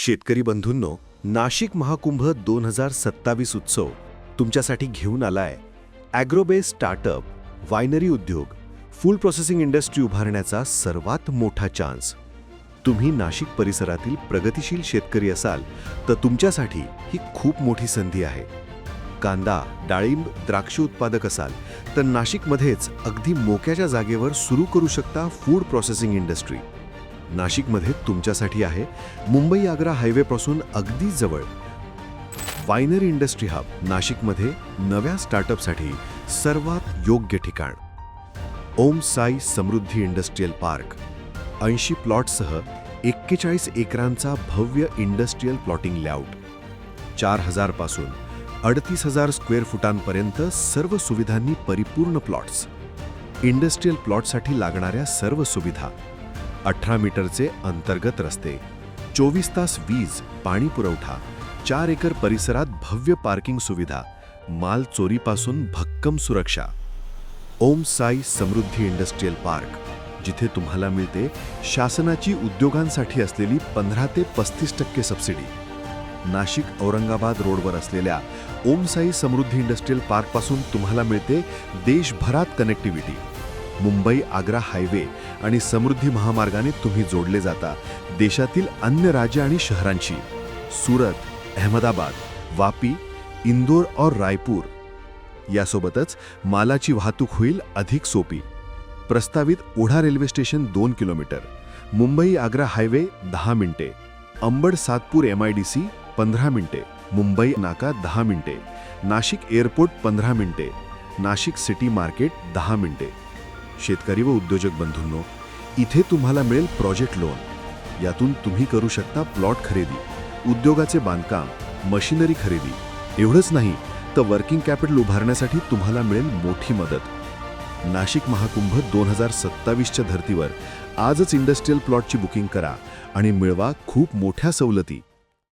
शेतकरी बंधूंनो नाशिक महाकुंभ दोन हजार सत्तावीस उत्सव तुमच्यासाठी घेऊन आलाय. ॲग्रोबेस स्टार्टअप वायनरी उद्योग फूड प्रोसेसिंग इंडस्ट्री उभारण्याचा सर्वात मोठा चान्स. तुम्ही नाशिक परिसरातील प्रगतिशील शेतकरी असाल तर तुमच्यासाठी ही खूप मोठी संधी आहे. कांदा डाळिंब द्राक्ष उत्पादक असाल तर नाशिकमध्येच अगदी मोक्याच्या जागेवर सुरू करू शकता फूड प्रोसेसिंग इंडस्ट्री. नाशिकमध्ये तुमच्यासाठी आहे मुंबई आग्रा हायवेपासून अगदी जवळ. वायनरी इंडस्ट्री हब नाशिकमध्ये नव्या स्टार्टअपसाठी सर्वात योग्य ठिकाण. ओम साई समृद्धी इंडस्ट्रीयल पार्क ऐंशी प्लॉटसह एक्केचाळीस एकरांचा भव्य इंडस्ट्रीयल प्लॉटिंग लेआउट. चार हजारपासून अडतीस हजार स्क्वेअर फुटांपर्यंत सर्व सुविधांनी परिपूर्ण प्लॉट्स. इंडस्ट्रीयल प्लॉटसाठी लागणाऱ्या सर्व सुविधा अठरा मीटरचे अंतर्गत रस्ते चोवीस तास वीज पाणी पुरवठा चार एकर परिसरात भव्य पार्किंग सुविधा माल चोरीपासून भक्कम सुरक्षा. ओम साई समृद्धी इंडस्ट्रीयल पार्क जिथे तुम्हाला मिळते शासनाची उद्योगांसाठी असलेली पंधरा ते पस्तीस टक्के सबसिडी. नाशिक औरंगाबाद रोडवर असलेल्या ओम साई समृद्धी इंडस्ट्रीयल पार्कपासून तुम्हाला मिळते देशभरात कनेक्टिव्हिटी मुंबई आग्रा हायवे आणि समृद्धी महामार्गाने तुम्ही जोडले जाता देशातील अन्य राज्य आणि शहरांशी. सुरत अहमदाबाद वापी इंदोर और रायपूर. यासोबतच मालाची वाहतूक होईल अधिक सोपी. प्रस्तावित ओढा रेल्वे स्टेशन दोन किलोमीटर. मुंबई आग्रा हायवे दहा मिनिटे. Ambad Satpur M I D C पंधरा मिनिटे. मुंबई नाका दहा मिनिटे. नाशिक एअरपोर्ट पंधरा मिनिटे. नाशिक सिटी मार्केट दहा मिनिटे. शेतकरी व उद्योजक बंधूंनो इथे तुम्हाला मिळेल प्रोजेक्ट लोन यातून तुम्ही करू शकता प्लॉट खरेदी उद्योगाचे बांधकाम मशिनरी खरेदी. एवढंच नाही तर वर्किंग कॅपिटल उभारण्यासाठी तुम्हाला मिळेल मोठी मदत. नाशिक महाकुंभ दोन हजार सत्तावीसच्या धर्तीवर आजच इंडस्ट्रीयल प्लॉटची बुकिंग करा आणि मिळवा खूप मोठ्या सवलती.